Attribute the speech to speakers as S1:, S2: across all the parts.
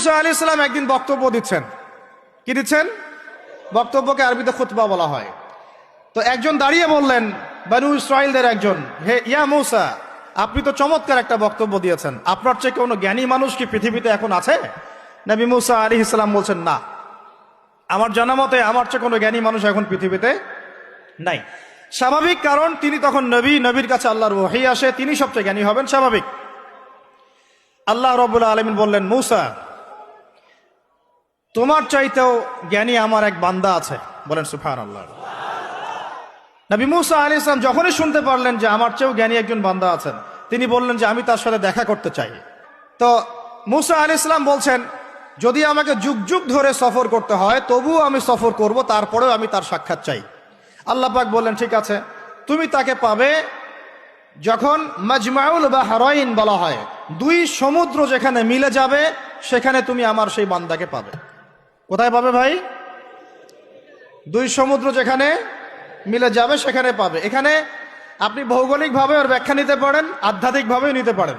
S1: মুসা আলী ইসলাম একদিন বক্তব্য দিচ্ছেন। কি দিচ্ছেন? বক্তব্যকে আরবিতে খুতবা বলা হয়। তো একজন দাঁড়িয়ে বললেন, বানু ইসরায়েলদের একজন। হে, ইয়া মৌসা, আপনি তো চমৎকার একটা বক্তব্য দিয়েছেন। আপনার চেয়ে কোনো জ্ঞানী মানুষ কি পৃথিবীতে এখন আছে? নবী মুসা আলী ইসলাম বলছেন, না। আমার জানা মতে আমার চেয়ে কোনো জ্ঞানী মানুষ এখন পৃথিবীতে নাই। স্বাভাবিক কারণ, তিনি তখন নবী, নবীর কাছে আল্লাহর ওহি আসে, তিনি সবচেয়ে জ্ঞানী হবেন, স্বাভাবিক। আল্লাহ রবুল্লা আলমিন বললেন, মৌসা তোমার চাইতেও জ্ঞানী আমার এক বান্দা আছে। বলেন সুফান আল্লাহ নবী মুসা আলী ইসলাম যখনই শুনতে পারলেন যে আমার চেয়েও জ্ঞানী একজন বান্দা আছেন, তিনি বললেন যে আমি তার সাথে দেখা করতে চাই। তো মুসা আলী ইসলাম বলছেন, যদি আমাকে যুগ যুগ ধরে সফর করতে হয়, তবুও আমি সফর করব, তারপরেও আমি তার সাক্ষাৎ চাই। আল্লাহ পাক বললেন, ঠিক আছে, তুমি তাকে পাবে যখন মাজমাউল বা হারইন বলা হয়। দুই সমুদ্র যেখানে মিলে যাবে, সেখানে তুমি আমার সেই বান্দাকে পাবে। কোথায় পাবে ভাই? দুই সমুদ্র যেখানে মিলে যাবে, সেখানে পাবে। এখানে আপনি ভৌগোলিকভাবে ওর ব্যাখ্যা নিতে পারেন, আধ্যাত্মিকভাবেও নিতে পারেন।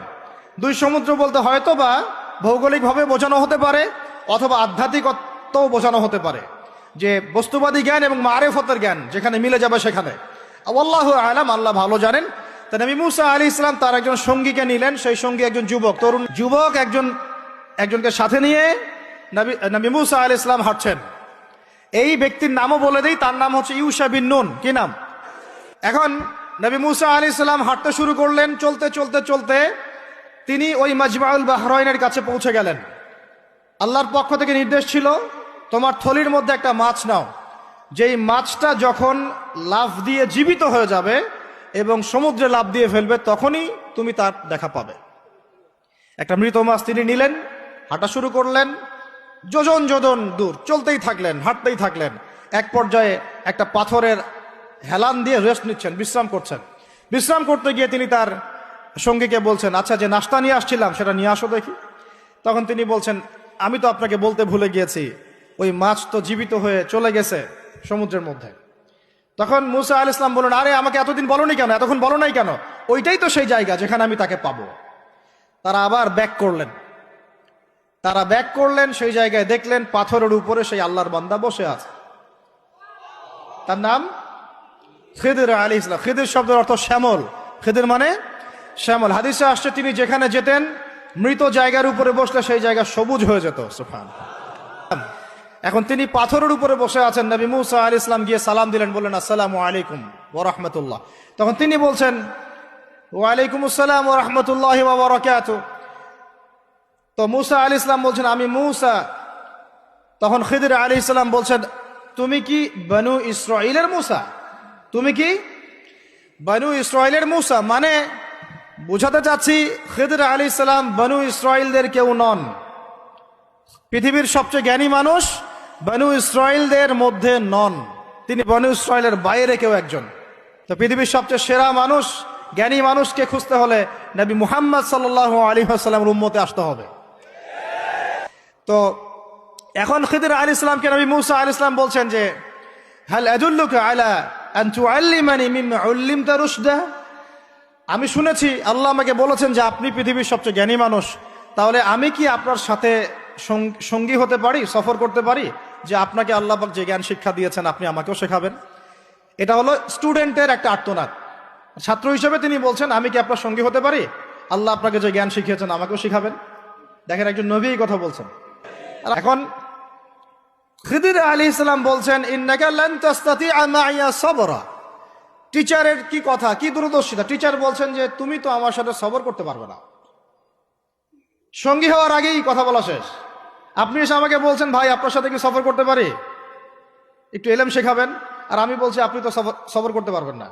S1: দুই সমুদ্র বলতে হয়তো বা ভৌগোলিকভাবে বোঝানো হতে পারে, অথবা আধ্যাত্মিকত্বও বোঝানো হতে পারে। যে বস্তুবাদী জ্ঞান এবং মারেফতের জ্ঞান যেখানে মিলে যাবে, সেখানে। আল্লাহ আলাম, আল্লাহ ভালো জানেন। তা নবী মুসা আলী ইসলাম তার একজন সঙ্গীকে নিলেন, সেই সঙ্গী একজন যুবক। তরুণ যুবক একজন, একজনকে সাথে নিয়ে নবী নবী মুসা আলী ইসলাম হাঁটছেন। এই ব্যক্তির নামও বলে দেই, তার নাম হচ্ছে ইউসা বিন নুন। কি নাম? এখন নবী মুসা আলী ইসলাম হাঁটতে শুরু করলেন, চলতে চলতে চলতে তিনি ওই মাজমাউল বাহরাইনের কাছে পৌঁছে গেলেন। আল্লাহর পক্ষ থেকে নির্দেশ ছিল, তোমার থলির মধ্যে একটা মাছ নাও। যেই মাছটা যখন লাফ দিয়ে জীবিত হয়ে যাবে এবং সমুদ্রে লাফ দিয়ে ফেলবে, তখনই তুমি তার দেখা পাবে। একটা মৃত মাছ তিনি নিলেন, হাঁটা শুরু করলেন যোজন যোজন দূর, চলতেই থাকলেন, হাঁটতেই থাকলেন। এক পর্যায়ে একটা পাথরের হেলান দিয়ে রেস্ট নিচ্ছেন, বিশ্রাম করছেন। বিশ্রাম করতে গিয়ে তিনি তার সঙ্গীকে বলছেন আচ্ছা যে নাস্তা নিয়ে আসছিলাম, সেটা নিয়ে আসো দেখি। তখন তিনি বলছেন, আমি তো আপনাকে বলতে ভুলে গিয়েছি, ওই মাছ তো জীবিত হয়ে চলে গেছে সমুদ্রের মধ্যে। তখন মুসা আল ইসলাম বললেন, আরে, আমাকে এতদিন বলনি কেন? এতক্ষণ বলো নাই কেন? ওইটাই তো সেই জায়গা যেখানে আমি তাকে পাবো। তারা আবার ব্যাক করলেন। তারা ব্যাক করলেন, সেই জায়গায় দেখলেন পাথরের উপরে সেই আল্লাহর বান্দা বসে আছে। তার নাম খিদির আলী ইসলাম। খিদির শব্দের অর্থ শ্যামল। খিদির মানে শ্যামল। হাদিসে আসছে, তিনি যেখানে যেতেন, মৃত জায়গার উপরে বসলে সেই জায়গা সবুজ হয়ে যেত। সুফান এখন তিনি পাথরের উপরে বসে আছেন। নবী মুসা আলী ইসলাম গিয়ে সালাম দিলেন, বললেন, আসসালামু আলাইকুম ও রহমতুল্লাহ। তখন তিনি বলছেন ওয়ালাইকুম আসসালাম ও রহমতুল্লাহ বরকাত তো মুসা আলী ইসলাম বলছেন, আমি মুসা। তখন খিদির আলী ইসলাম বলছেন, তুমি কি বনু ইসরায়েলের মুসা? তুমি কি বনু ইসরায়েলের মুসা? মানে বুঝাতে চাচ্ছি, খিদির আলী ইসলাম বনু ইসরায়েলদের কেউ নন। পৃথিবীর সবচেয়ে জ্ঞানী মানুষ বনু ইসরায়েলদের মধ্যে নন। তিনি বনু ইসরায়েলের বাইরে কেউ একজন। তো পৃথিবীর সবচেয়ে সেরা মানুষ, জ্ঞানী মানুষকে খুঁজতে হলে নবী মুহাম্মদ সাল্লাহ আলী আসাল্লামের উম্মতে আসতে হবে। তো এখন খিদির আলী ইসলামকে নবী মুসা আলী ইসলাম বলছেন যে, হাল আদুল্লুকে আলা আমি শুনেছি আল্লাহ আমাকে বলেছেন যে, আপনি পৃথিবীর সবচেয়ে জ্ঞানী মানুষ। তাহলে আমি কি আপনার সাথে সঙ্গী হতে পারি, সফর করতে পারি? যে আপনাকে আল্লাহ যে জ্ঞান শিক্ষা দিয়েছেন, আপনি আমাকেও শেখাবেন। এটা হলো স্টুডেন্টের একটা আর্তনাদ। ছাত্র হিসেবে তিনি বলছেন, আমি কি আপনার সঙ্গী হতে পারি? আল্লাহ আপনাকে যে জ্ঞান শিখিয়েছেন, আমাকেও শিখাবেন। দেখেন একজন নবী কথা বলছেন। এখন খিদির আলী ইসলাম বলছেন টিচারের কি কথা, কি দূরদর্শিতা? টিচার বলছেন যে, তুমি তো আমার সাথে সবর করতে পারবে না। সঙ্গী হওয়ার আগেই কথা বলা শেষ। আপনি এসে আমাকে বলছেন, ভাই, আপনার সাথে কি সফর করতে পারি? একটু এলেম শেখাবেন। আর আমি বলছি, আপনি তো সফর করতে পারবেন না।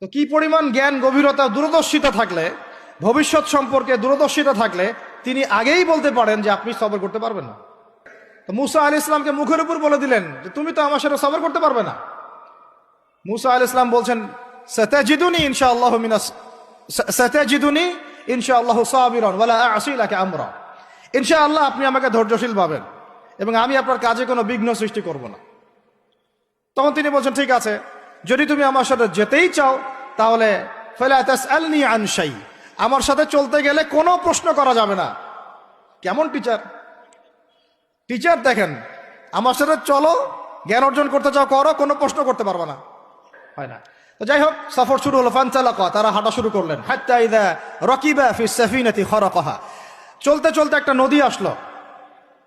S1: তো কি পরিমাণ জ্ঞান, গভীরতা, দূরদর্শিতা থাকলে, ভবিষ্যৎ সম্পর্কে দূরদর্শিতা থাকলে তিনি আগেই বলতে পারেন যে আপনি সবর করতে পারবেন না। তো মুসা আল ইসলামকে মুখের উপর বলে দিলেন যে তুমি তো আমার সাথে সবর করতে পারবে না। মুসা আল ইসলাম বলছেন, সতাজিদুনি ইনশাআল্লাহ মিনাস, সতাজিদুনি ইনশাআল্লাহ সাবিরন, ওয়ালা আসিলাকে আমরা। ইনশাআল্লাহ আপনি আমাকে ধৈর্যশীল পাবেন এবং আমি আপনার কাজে কোনো বিঘ্ন সৃষ্টি করব না। তখন তিনি বলছেন, ঠিক আছে, যদি তুমি আমার সাথে যেতেই চাও, তাহলে, ফেলা তাসআলনি আন শাই। আমার সাথে চলতে গেলে কোনো প্রশ্ন করা যাবে না। কেমন টিচার টিচার দেখেন, আমার সাথে চলো, জ্ঞান অর্জন করতে চাও, করো, কোনো প্রশ্ন করতে পারবে না। হয় না। তো যাই হোক, সফর শুরু হলো ফানচালাকা তারা হাঁটা শুরু করলেন। হাত্তা ইদা রকিবা ফি সাফিনাতি খরাকাহা। চলতে চলতে একটা নদী আসলো।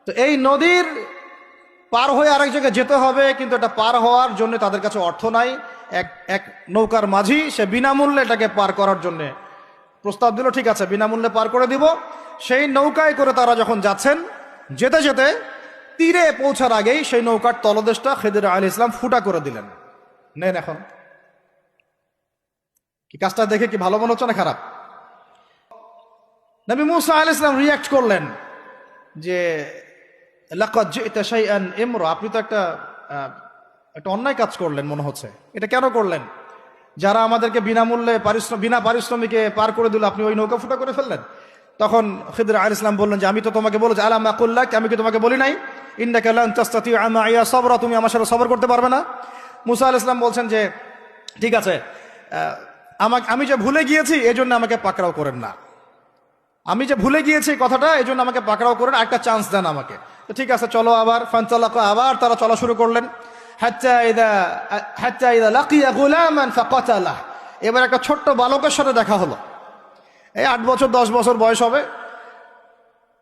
S1: তো এই নদীর পার হয়ে আরেক জায়গায় যেতে হবে, কিন্তু এটা পার হওয়ার জন্য তাদের কাছে অর্থ নাই। এক এক নৌকার মাঝি, সে বিনামূল্যে এটাকে পার করার জন্য প্রস্তাব দিল, ঠিক আছে, বিনামূল্যে পার করে দিব। সেই নৌকায় করে তারা যখন যাচ্ছেন, যেতে যেতে তীরে পৌঁছার আগেই সেই নৌকার তলদেশটা খেদির আলী ইসলাম ফুটা করে দিলেন। নেন এখন। কি কাজটা দেখে কি ভালো মনে হচ্ছে না খারাপ? নবী মুসা আল ইসলাম রিয়াক্ট করলেন যে আপনি তো একটা একটা অন্যায় কাজ করলেন মনে হচ্ছে। এটা কেন করলেন? যারা আমাদেরকে বিনামূল্যে পারিশ্রম বিনা পারিশ্রমিকে পার করে দিল, আপনি ওই নৌকা ফুটা করে ফেললেন। তখন খিদর আল ইসলাম বললেন যে, আমি তো তোমাকে বলেছি আলাম আকুল্লাহ আমি কি তোমাকে বলি নাই? ইয়া সবরা তুমি আমার সাথে সবর করতে পারবে না। মুসা আল ইসলাম বলছেন যে, ঠিক আছে আমাকে আমি যে ভুলে গিয়েছি এই জন্য আমাকে পাকড়াও করেন না। আমি যে ভুলে গিয়েছি কথাটা এই জন্য আমাকে পাকড়াও করেন একটা চান্স দেন আমাকে। তো ঠিক আছে, চলো আবার ফানচালাক আবার, তারা চলা শুরু করলেন। এবার একটা ছোট্ট বালকের সাথে দেখা হলো। এই আট বছর, দশ বছর বয়স হবে।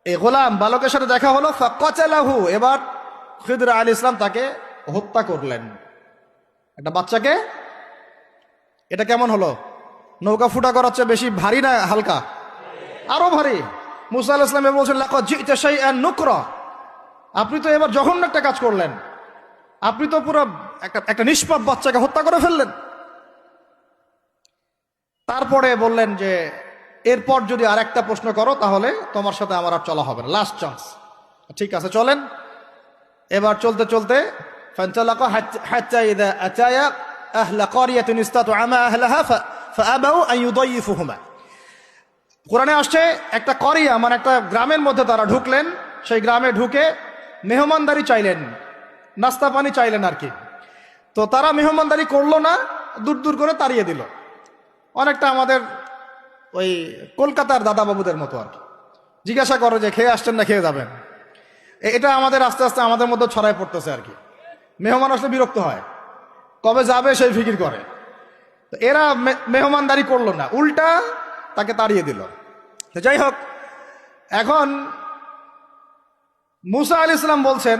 S1: এই গোলাম বালকের সাথে দেখা হলো, ফাকাতালাহু। এবার খিদর আল ইসলাম তাকে হত্যা করলেন। একটা বাচ্চাকে, এটা কেমন হলো? নৌকা ফুটা করার চেয়ে বেশি ভারী না হালকা? আরও ভারী। মুসা আল ইসলাম বলছেন নুকরা। আপনি তো এবার জঘন্য একটা কাজ করলেন। আপনি তো পুরো একটা একটা নিষ্পাপ বাচ্চাকে হত্যা করে ফেললেন তারপরে বললেন যে এরপর যদি আর একটা প্রশ্ন করো তাহলে তোমার সাথে আমার আর চলা হবে না লাস্ট চান্স ঠিক আছে চলেন এবার চলতে চলতে فانطلقا حتى- حتى إذا أتايا أهل قرية استطعما أهلها ف- فأبوا أن يضيفهما কোরআনে আসছে একটা করিয়া মানে একটা গ্রামের মধ্যে তারা ঢুকলেন সেই গ্রামে ঢুকে মেহমানদারি চাইলেন নাস্তা পানি চাইলেন আর কি। তো তারা মেহমানদারি করল না, দূর দূর করে তাড়িয়ে দিল। অনেকটা আমাদের ওই কলকাতার দাদাবাবুদের মতো আর কি। জিজ্ঞাসা করো যে খেয়ে আসছেন না খেয়ে যাবেন। এটা আমাদের আস্তে আস্তে আমাদের মধ্যে ছড়ায় পড়তেছে আর কি। মেহমান আসলে বিরক্ত হয়। কবে যাবে সেই ফিকির করে। তো এরা মেহমানদারি করল না। উল্টা তাকে তাড়িয়ে দিল। যাই হোক, এখন মুসা আলি ইসলাম বলছেন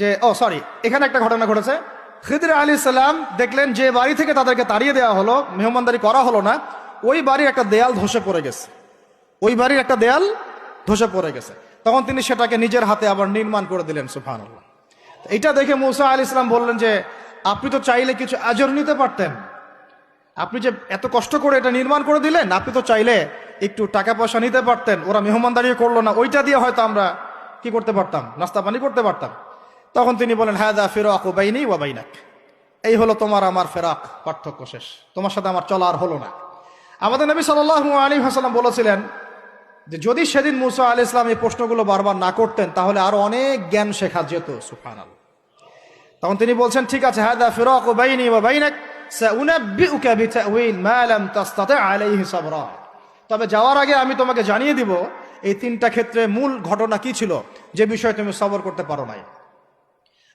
S1: যে, ও সরি এখানে একটা ঘটনা ঘটেছে। খিদির আলী ইসলাম দেখলেন যে বাড়ি থেকে তাদেরকে তাড়িয়ে দেওয়া হলো, মেহমানদারি করা হলো না, ওই বাড়ির একটা দেয়াল ধসে পড়ে গেছে। ওই বাড়ির একটা দেয়াল ধসে পড়ে গেছে। তখন তিনি সেটাকে নিজের হাতে আবার নির্মাণ করে দিলেন সুফান এটা দেখে মুসা আলী ইসলাম বললেন যে, আপনি তো চাইলে কিছু আজর নিতে পারতেন। আপনি যে এত কষ্ট করে এটা নির্মাণ করে দিলেন, আপনি তো চাইলে একটু টাকা পয়সা নিতে পারতেন, ওরা মেহমানদারি করল না, ওইটা দিয়ে হয়তো আমরা কি করতে পারতাম? নাস্তা পানি করতে পারতাম। তখন তিনি বলেন হ্যাঁ দা ফেরাক ও বাইনি ওয়া বাইনাক। এই হলো তোমার আমার ফেরাক পার্থক্য শেষ। তোমার সাথে আমার চলা আর হলো না। আমাদের নবী সাল্লাহ আলী হাসালাম বলেছিলেন যে, যদি সেদিন মুসা আলী ইসলাম এই প্রশ্নগুলো বারবার না করতেন, তাহলে আরও অনেক জ্ঞান শেখা যেত। সুফান তখন তিনি বলছেন, ঠিক আছে ফিরাক বাইনি ওয়া বাইনাক তবে যাওয়ার আগে আমি তোমাকে জানিয়ে দিব, এই তিনটা ক্ষেত্রে মূল ঘটনা কি ছিল, যে বিষয়ে তুমি সবর করতে পারো নাই।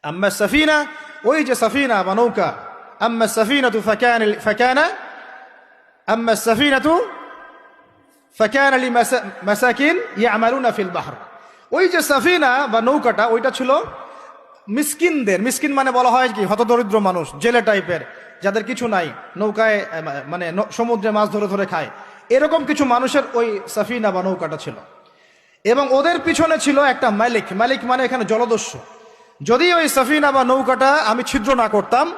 S1: আম্মা সাফিনা ওই যে সাফিনা বা নৌকা আম্মা সাফিনাতু ফাকান ফাকানা আম্মা সাফিনাতু ফাকান লিমাসাকিন ইয়ামালুনা ফিল বাহর ওই যে সাফিনা বা নৌকাটা ওইটা ছিল মিসকিনদের, মিসকিন মানে বলা হয় কি? হতদরিদ্র মানুষ, জেলে টাইপের যাদের কিছু নাই, নৌকায় মানে সমুদ্রে মাছ ধরে ধরে খায়। এরকম কিছু মানুষের ওই সাফিনা বা নৌকাটা ছিল। এবং ওদের পিছনে ছিল একটা মালিক। মালিক মানে এখানে জলদস্যু। যদি ওই সাফিনা বা নৌকাটা আমি ছিদ্র না করতাম,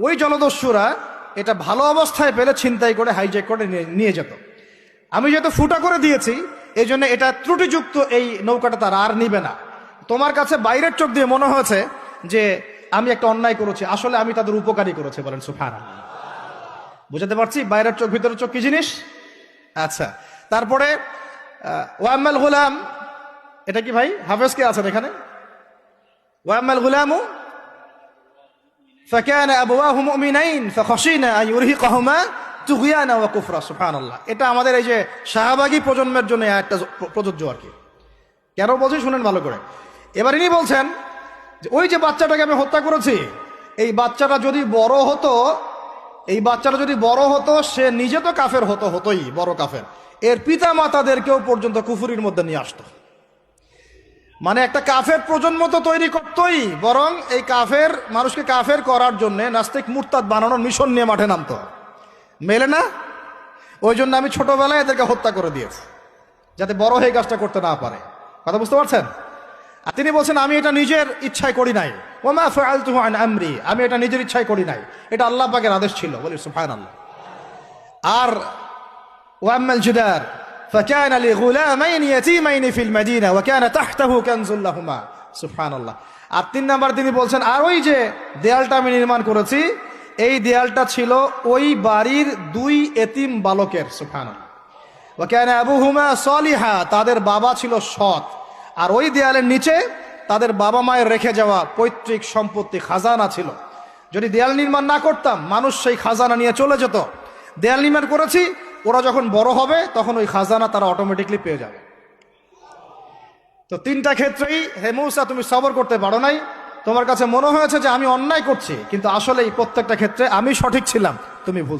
S1: ওই জলদস্যুরা এটা ভালো অবস্থায় পেলে ছিনতাই করে হাইজেক করে নিয়ে- যেত। আমি যেহেতু ফুটা করে দিয়েছি এই জন্য এটা ত্রুটিযুক্ত এই নৌকাটা তারা আর নিবে না। তোমার কাছে বাইরের চোখ দিয়ে মনে হয়েছে যে আমি একটা অন্যায় করেছি, আসলে আমি তাদের উপকারী করেছি বলেন সুফান বুঝাতে পারছি বাইরের চোখ, ভিতরের চোখ কি জিনিস? আচ্ছা তারপরে ওয়াম্মাল গুলাম, এটা কি ভাই? হাফেজ কে আছেন এখানে? ওয়াম্মাল গুলামু فكان أبواه مؤمنين فخشينا أن يرهقهما তুগিয়ানা ওয়া কুফরা সুবহানাল্লাহ এটা আমাদের এই যে শাহবাগী প্রজন্মের জন্য একটা প্রযোজ্য আর কি কেন বলছি শুনেন ভালো করে এবার ইনি বলছেন যে ওই যে বাচ্চাটাকে আমি হত্যা করেছি এই বাচ্চাটা যদি বড় হতো এই বাচ্চাটা যদি বড় হতো সে নিজে তো কাফের হতো হতোই বড় কাফের এর পিতা মাতাদেরকেও পর্যন্ত কুফুরির মধ্যে নিয়ে আসতো মানে একটা কাফের প্রজন্ম তো তৈরি করতোই, বরং এই কাফের, মানুষকে কাফের করার জন্যে নাস্তিক মুরতাদ বানানোর মিশন নিয়ে মাঠে নামতো। মেলে না? ওই জন্য আমি ছোটোবেলায় এদেরকে হত্যা করে দিয়েছি, যাতে বড় হয়ে কাজটা করতে না পারে। কথা বুঝতে পারছেন? আর তিনি বলছেন, আমি এটা নিজের ইচ্ছায় করি নাই। আমরি, আমি এটা নিজের ইচ্ছায় করি নাই। এটা আল্লাহ পাকের আদেশ ছিল, বলি সুফায়ন আল্লাহ আর ওয়াম্মেল জুদার فكان لغلامين يتيمين في المدينه وكان تحته كنز لهما سبحان الله আর তিন নাম্বার তিনি বলছেন আর ওই যে দেয়ালটা আমি নির্মাণ করেছি এই দেয়ালটা ছিল ওই বাড়ির দুই এতিম বালকের সুফান ওকেন আবুহুমা সলিহা তাদের বাবা ছিল সৎ আর ওই দেয়ালের নিচে তাদের বাবা মায়ের রেখে যাওয়া পৈতৃক সম্পত্তি খাজানা ছিল যদি দেয়াল নির্মাণ না করতাম মানুষ সেই খাজানা নিয়ে চলে যেত দেয়াল নির্মাণ করেছি ওরা যখন বড় হবে, তখন ওই খাজানা তারা অটোমেটিকলি পেয়ে যাবে। তো তিনটা ক্ষেত্রেই, হে মৌসা, তুমি সবর করতে পারো নাই। তোমার কাছে মনে হয়েছে যে আমি অন্যায় করছি, কিন্তু আসলে এই প্রত্যেকটা ক্ষেত্রে আমি সঠিক ছিলাম, তুমি ভুল